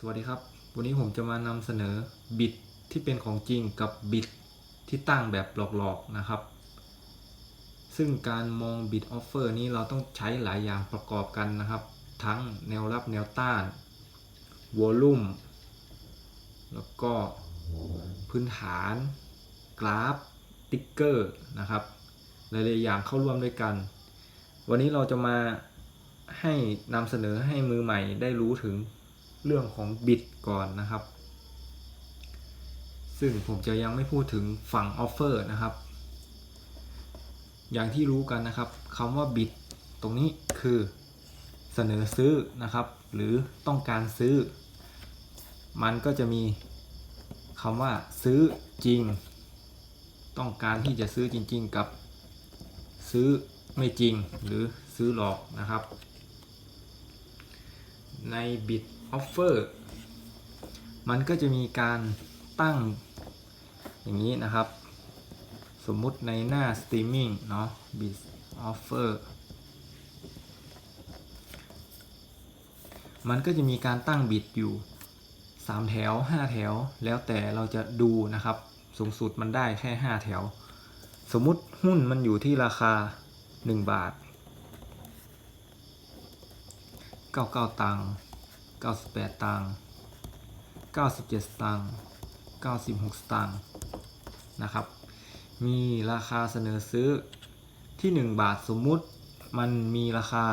สวัสดีครับ วันนี้ผมจะมานำเสนอบิตที่เป็นของจริงกับบิตที่ตั้งแบบหลอกๆนะครับ ซึ่งการมองบิตออฟเฟอร์นี้เราต้องใช้หลายอย่างประกอบกันนะครับ ทั้งแนวรับแนวต้านวอลลุ่มแล้วก็พื้นฐาน กราฟ ติ๊กเกอร์นะครับ หลายๆอย่างเข้าร่วมด้วยกัน วันนี้เราจะมาให้นำเสนอให้มือใหม่ได้รู้ถึง เรื่องของบิตก่อนนะครับ ซึ่งผมจะยังไม่พูดถึงฝั่งออฟเฟอร์นะครับ อย่างที่รู้กันนะครับคำว่าบิตตรงนี้คือเสนอซื้อนะครับ หรือต้องการซื้อ มันก็จะมีคำว่าซื้อจริง ต้องการที่จะซื้อจริง ๆ กับซื้อไม่จริงหรือซื้อหลอกนะครับ ใน Bit Offer มันก็จะมีการตั้งอย่างนี้นะครับ สมมุติในหน้า Streaming เนาะ Bit Offer มันก็จะมีการตั้งบิตอยู่ 3 แถว 5 แถว แล้วแต่เราจะดูนะครับ สูงสุดมันได้แค่ 5 แถว สมมุติหุ้นมันอยู่ที่ราคา 1 บาท 99 ตังค์ 98 ตังค์97 ตังค์96 ตังค์นะครับ มีราคาเสนอซื้อที่ 1 บาทสมมุติมันมีราคา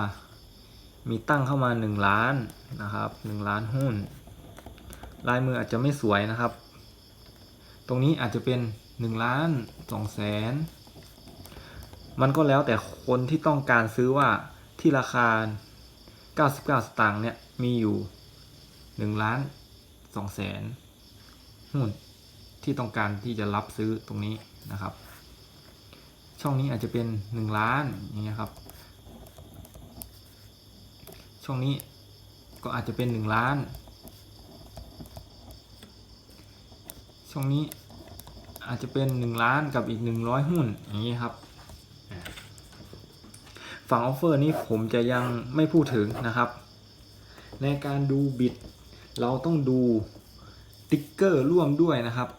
มีตั้งเข้ามา 1 ล้านนะครับ 1 ล้านหุ้น ลายมืออาจจะไม่สวยนะครับ ตรงนี้อาจจะเป็น 1 ล้าน2แสนมันก็แล้วแต่คนที่ต้องการซื้อว่าที่ราคา 99 สตางค์เนี่ยมีอยู่1ล้าน2แสนหุ้นที่ต้องการที่จะรับซื้อตรงนี้นะครับ ช่องนี้อาจจะเป็น 1 ล้านอย่างเงี้ยครับ ช่องนี้ก็อาจจะเป็น 1 ล้าน ช่องนี้อาจจะเป็น 1 ล้านกับอีก 100 หุ้นอย่างนี้ยครับ ฝั่งออฟเฟอร์นี้ผมจะยังไม่พูดถึงนะครับ ในการดูบิตเราต้องดูติ๊กเกอร์ร่วมด้วยนะครับ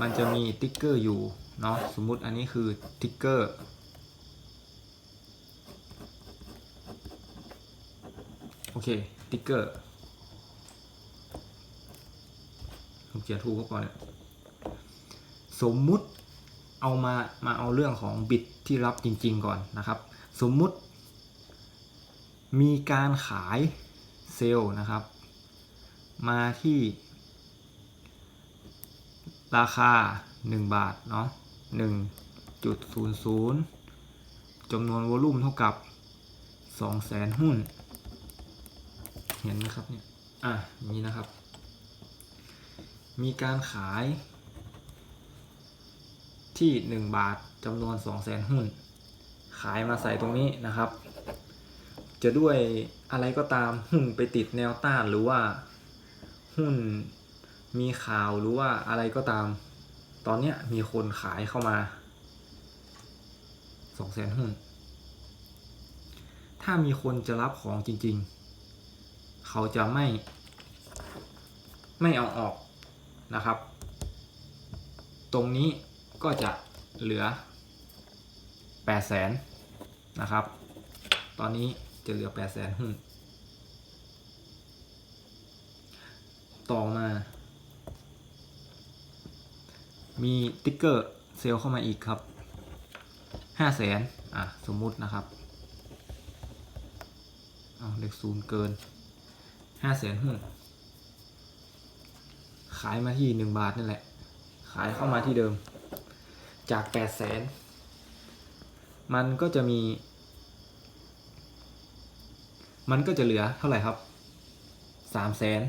มันจะมีติ๊กเกอร์อยู่เนาะสมมุติอันนี้คือติ๊กเกอร์โอเคติ๊กเกอร์ผมเขียนถูกก็พอเนี่ยสมมุติเอามามาเอาเรื่องของบิตที่รับจริง ๆ ก่อนนะครับ สมมุติ มีการขายเซลล์นะครับ มาที่ ราคา 1 บาทเนาะ1.00จำนวนวอลุ่มเท่ากับ 200,000 หุ้น เห็นไหมครับเนี่ย อะอย่างนี้นะครับ มีการขายที่ 1 บาทจำนวน 200,000 หุ้น ขายมาใส่ตรงนี้นะครับ จะด้วยอะไรก็ตามหุ้นไปติดแนวต้านหรือว่าหุ้นมีข่าวหรือว่าอะไรก็ตาม ตอนเนี้ยมีคนขายเข้ามาสองแสนหุ้น ถ้ามีคนจะรับของจริง ๆ เขาจะไม่ ไม่เอาออกนะครับ ตรงนี้ก็จะเหลือ8 0 0แสน นะครับ ตอนนี้จะเหลือ 8 0 0แสนหุ้น ต่อมา มีติ๊กเกอร์เซลเข้ามาอีกครับ 5 0 0แสนอะ สมมุตินะครับ เอาเลขศูนย์เกิน 5 0 0แสนหุ้น ขายมาที่ 1 บาทนี่แหละ ขายเข้ามาที่เดิม จาก 8 0 0แสนมันก็จะมี มันก็จะเหลือเท่าไหร่ครับ3 0 0แสน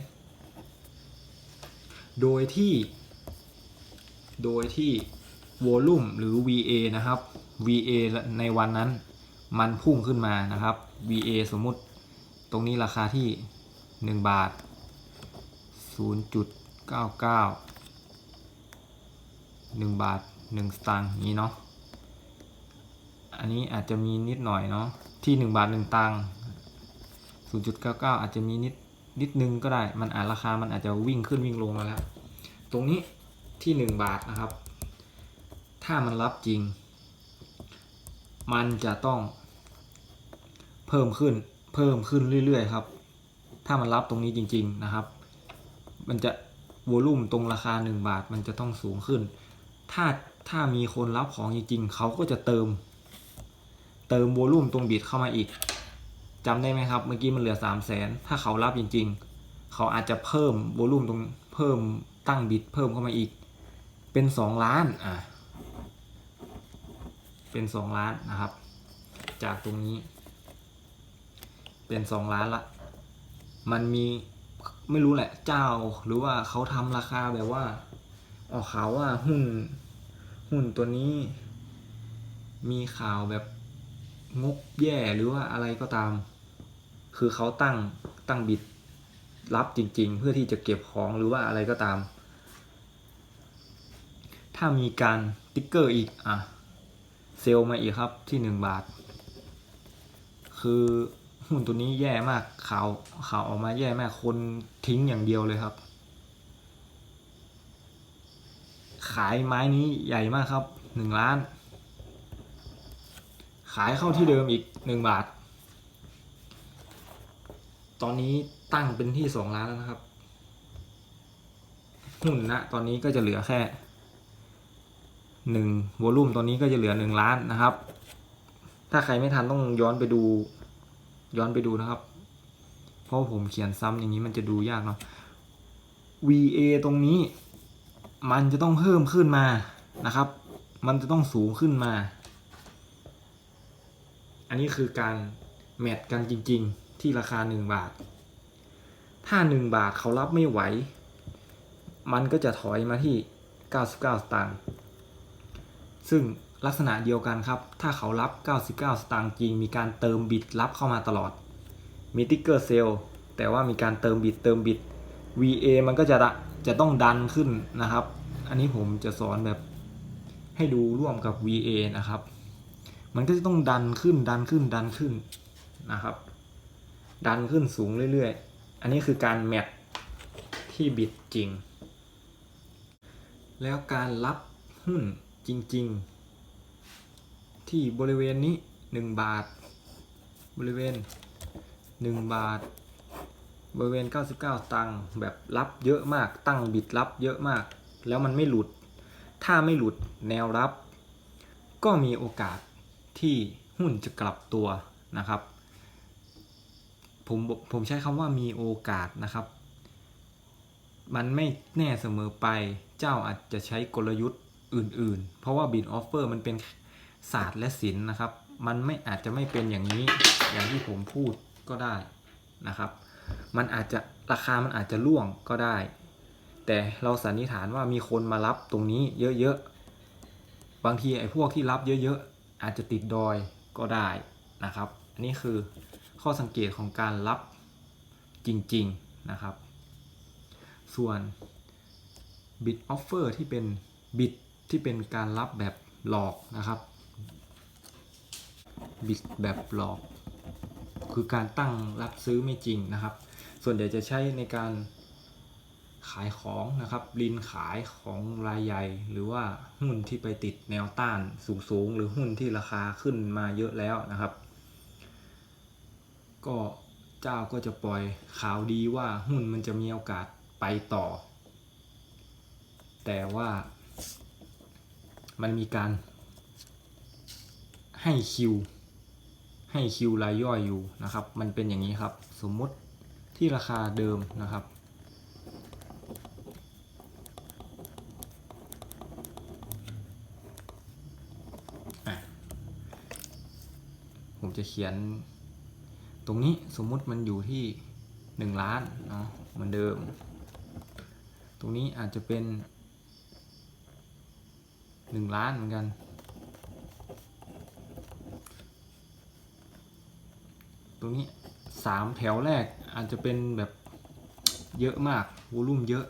โดยที่ โดยที่วอลุ่มหรือ VA นะครับ VA ในวันนั้นมันพุ่งขึ้นมานะครับ VA สมมุติตรงนี้ราคาที่ 1 บาท 0.99 1 บาท 1 สตางค์อย่างนี้เนาะ อันนี้อาจจะมีนิดหน่อยเนาะที่ 1 บาท 1 ตังค์ 0.99 อาจจะมีนิดนิดนึงก็ได้ มันอาจราคา มันอาจจะวิ่งขึ้นวิ่งลงมาแล้ว ตรงนี้ที่หนึ่งบาทนะครับ ถ้ามันรับจริง มันจะต้อง เพิ่มขึ้น เพิ่มขึ้นเรื่อยๆครับ ถ้ามันรับตรงนี้จริง ๆนะครับ มันจะวอลุ่มตรงราคา 1 บาทมันจะต้องสูงขึ้น ถ้าถ้ามีคนรับของจริงๆเขาก็จะเติม เติมวอลุ่มตรงบิดเข้ามาอีก จำได้ไหมครับ เมื่อกี้มันเหลือ3 0 0แสนถ้าเขารับจริง ๆ เขาอาจจะเพิ่มวอลุ่มตรงเพิ่มตั้งบิดเพิ่มเข้ามาอีก เป็น 2 ล้านอะเป็น 2 ล้านนะครับ จากตรงนี้ เป็น 2 ล้านละ มันมีไม่รู้แหละเจ้าหรือว่าเขาทำราคาแบบว่า ออกข่าวว่าหุ้นหุ้นตัวนี้ มีข่าวแบบงบแย่หรือว่าอะไรก็ตาม คือเขาตั้งตั้งบิดรับจริง ๆ เพื่อที่จะเก็บของหรือว่าอะไรก็ตาม ถ้ามีการติ๊กเกอร์อีกอะเซลล์มาอีกครับที่หนึ่งบาท คือหุ้นตัวนี้แย่มากข่าวข่าวออกมาแย่มากคนทิ้งอย่างเดียวเลยครับ ขายไม้นี้ใหญ่มากครับหนึ่งล้าน ขายเข้าที่เดิมอีกหนึ่งบาท ตอนนี้ตั้งเป็นที่สองล้านแล้วนะครับ หุ้นนะตอนนี้ก็จะเหลือแค่หนึ่งวอลุ่มตอนนี้ก็จะเหลือหนึ่งล้านนะครับ ถ้าใครไม่ทันต้องย้อนไปดู ย้อนไปดูนะครับ เพราะผมเขียนซ้ำอย่างนี้มันจะดูยากเนาะ VA ตรงนี้ มันจะต้องเพิ่มขึ้นมานะครับ มันจะต้องสูงขึ้นมา อันนี้คือการแมทกันจริง ๆ ที่ราคา 1 บาท ถ้า 1 บาทเขารับไม่ไหว มันก็จะถอยมาที่ 99 สตางค์ ซึ่งลักษณะเดียวกันครับ ถ้าเขารับ 99 สตางค์จริง มีการเติมบิดรับเข้ามาตลอด มีติ๊กเกอร์เซลแต่ว่ามีการเติมบิดเติมบิด VA มันก็จะจะต้องดันขึ้นนะครับ อันนี้ผมจะสอนแบบให้ดูร่วมกับ VA นะครับ มันก็จะต้องดันขึ้นดันขึ้นดันขึ้นนะครับ ดันขึ้นสูงเรื่อยๆ อันนี้คือการแมทที่บิดจริง แล้วการรับหุ้นจริง ๆ ที่บริเวณนี้ 1 บาท บริเวณ 1 บาท บริเวณ 99 ตังค์แบบรับเยอะมากตั้งบิดรับเยอะมาก แล้วมันไม่หลุด ถ้าไม่หลุดแนวรับ ก็มีโอกาสที่หุ้นจะกลับตัวนะครับ ผมผมใช้คำว่ามีโอกาสนะครับ มันไม่แน่เสมอไปเจ้าอาจจะใช้กลยุทธ์อื่น ๆ เพราะว่าบินออฟเฟอร์มันเป็นศาสตร์และศิลป์นะครับ มันไม่อาจจะไม่เป็นอย่างนี้อย่างที่ผมพูดก็ได้นะครับ มันอาจจะราคามันอาจจะล่วงก็ได้ แต่เราสันนิษฐานว่ามีคนมารับตรงนี้เยอะๆ บางทีไอ้พวกที่รับเยอะๆ อาจจะติดดอยก็ได้นะครับ อันนี้คือ ข้อสังเกตของการรับจริง ๆ นะครับ ส่วน bid offer ที่เป็น bid ที่เป็นการรับแบบหลอกนะครับ bid แบบหลอก คือการตั้งรับซื้อไม่จริงนะครับ ส่วนใหญ่จะใช้ในการขายของนะครับลินขายของรายใหญ่ หรือว่าหุ้นที่ไปติดแนวต้านสูงๆ หรือหุ้นที่ราคาขึ้นมาเยอะแล้วนะครับ ก็เจ้าก็จะปล่อยข่าวดีว่าหุ้นมันจะมีโอกาสไปต่อ แต่ว่ามันมีการให้คิวให้คิวรายย่อยอยู่นะครับ มันเป็นอย่างนี้ครับ สมมติที่ราคาเดิมนะครับ ผมจะเขียน ตรงนี้สมมุติมันอยู่ที่หนึ่งล้านเนาะเหมือนเดิม ตรงนี้อาจจะเป็นหนึ่งล้านเหมือนกัน ตรงนี้สามแถวแรกอาจจะเป็นแบบเยอะมากวอลุ่มเยอะ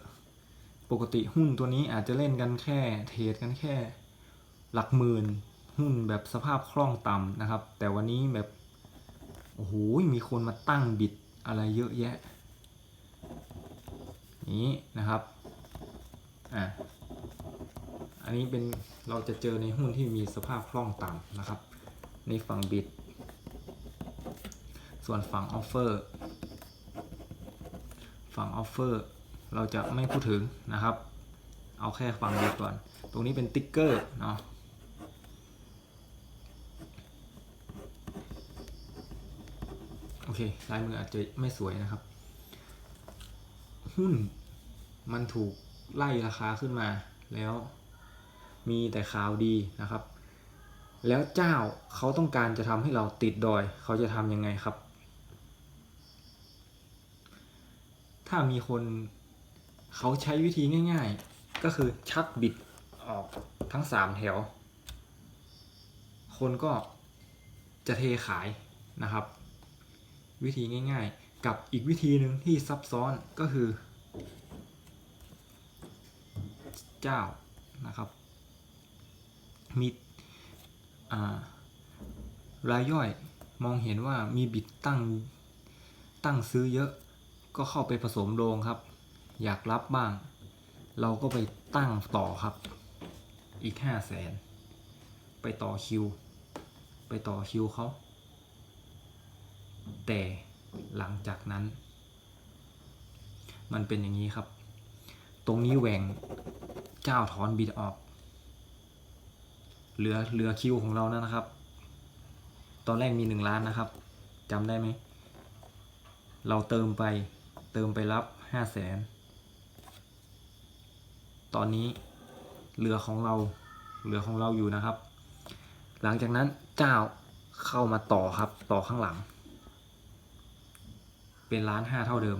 ปกติหุ้นตัวนี้อาจจะเล่นกันแค่เทรดกันแค่ หลักหมื่นหุ้นแบบสภาพคล่องต่ำนะครับ แต่วันนี้แบบ โอ้โหมีคนมาตั้งบิดอะไรเยอะแยะ นี้นะครับ อะ อันนี้เป็นเราจะเจอในหุ้นที่มีสภาพคล่องต่ำนะครับ ในฝั่งบิด ส่วนฝั่งออฟเฟอร์ ฝั่งออฟเฟอร์เราจะไม่พูดถึงนะครับ เอาแค่ฝั่งบิดก่อน ตรงนี้เป็นติ๊กเกอร์เนาะ อเคลายมืออาจจะไม่สวยนะครับ หุ้นมันถูกไล่ราคาขึ้นมาแล้วมีแต่ข่าวดีนะครับ แล้วเจ้าเขาต้องการจะทำให้เราติดดอย เขาจะทำยังไงครับ ถ้ามีคนเขาใช้วิธีง่าย ๆ ก็คือชักบิดออกทั้งสามแถว คนก็จะเทขายนะครับ วิธีง่าย ๆ กับอีกวิธีหนึ่งที่ซับซ้อนก็คือ เจ้านะครับ มีรายย่อยมองเห็นว่ามีบิดตั้งตั้งซื้อเยอะก็เข้าไปผสมโรงครับ อยากรับบ้าง เราก็ไปตั้งต่อครับ อีกห้าแสนไปต่อคิว ไปต่อคิวเขา แต่หลังจากนั้น มันเป็นอย่างนี้ครับ ตรงนี้แหวงเจ้าถอนบิดออกเหลือเหลือคิวของเรานะนะครับ ตอนแรกมีหนึ่งล้านนะครับจำได้ไหม เราเติมไปเติมไปรับห้าแสนตอนนี้เหลือของเราเหลือของเราอยู่นะครับ หลังจากนั้นเจ้าเข้ามาต่อครับต่อข้างหลัง เป็นล้านห้าเท่าเดิม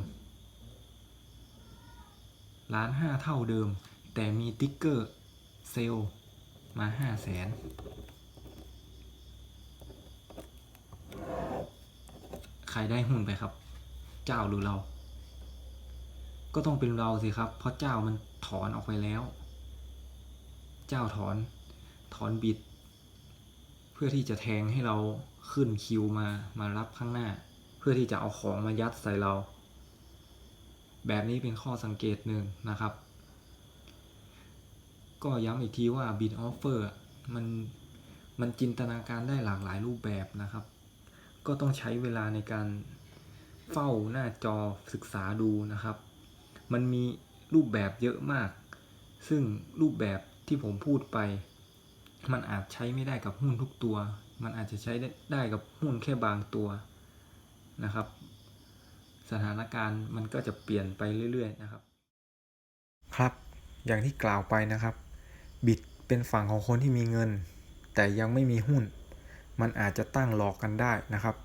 ล้านห้าเท่าเดิม แต่มีติ๊กเกอร์เซลมาห้าแสนใครได้หุ้นไปครับ เจ้าหรือเรา ก็ต้องเป็นเราสิครับ เพราะเจ้ามันถอนออกไปแล้ว เจ้าถอน ถอนบิด เพื่อที่จะแทงให้เราขึ้นคิวมา มารับข้างหน้า เพื่อที่จะเอาของมายัดใส่เรา แบบนี้เป็นข้อสังเกตหนึ่งนะครับ ก็ย้ำอีกทีว่า bid offer อะมันมันจินตนาการได้หลากหลายรูปแบบนะครับ ก็ต้องใช้เวลาในการเฝ้าหน้าจอศึกษาดูนะครับ มันมีรูปแบบเยอะมาก ซึ่งรูปแบบที่ผมพูดไป มันอาจใช้ไม่ได้กับหุ้นทุกตัว มันอาจจะใช้ได้ได้กับหุ้นแค่บางตัว นะครับ สถานการณ์มันก็จะเปลี่ยนไปเรื่อยๆนะครับ ครับอย่างที่กล่าวไปนะครับ บิดเป็นฝั่งของคนที่มีเงิน แต่ยังไม่มีหุ้น มันอาจจะตั้งหลอกกันได้นะครับ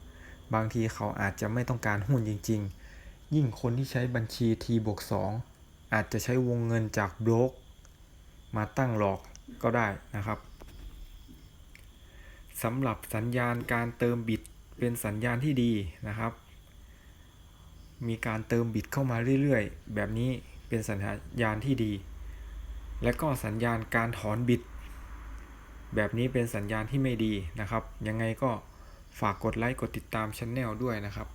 บางทีเขาอาจจะไม่ต้องการหุ้นจริง ๆ ยิ่งคนที่ใช้บัญชี T บวก2อาจจะใช้วงเงินจากโบรกมาตั้งหลอกก็ได้นะครับสำหรับสัญญาณการเติมบิด เป็นสัญญาณที่ดีนะครับ มีการเติมบิดเข้ามาเรื่อยๆ แบบนี้เป็นสัญญาณที่ดี และก็สัญญาณการถอนบิดแบบนี้เป็นสัญญาณที่ไม่ดีนะครับ ยังไงก็ฝากกดไลค์กดติดตามช anel ด้วยนะครับ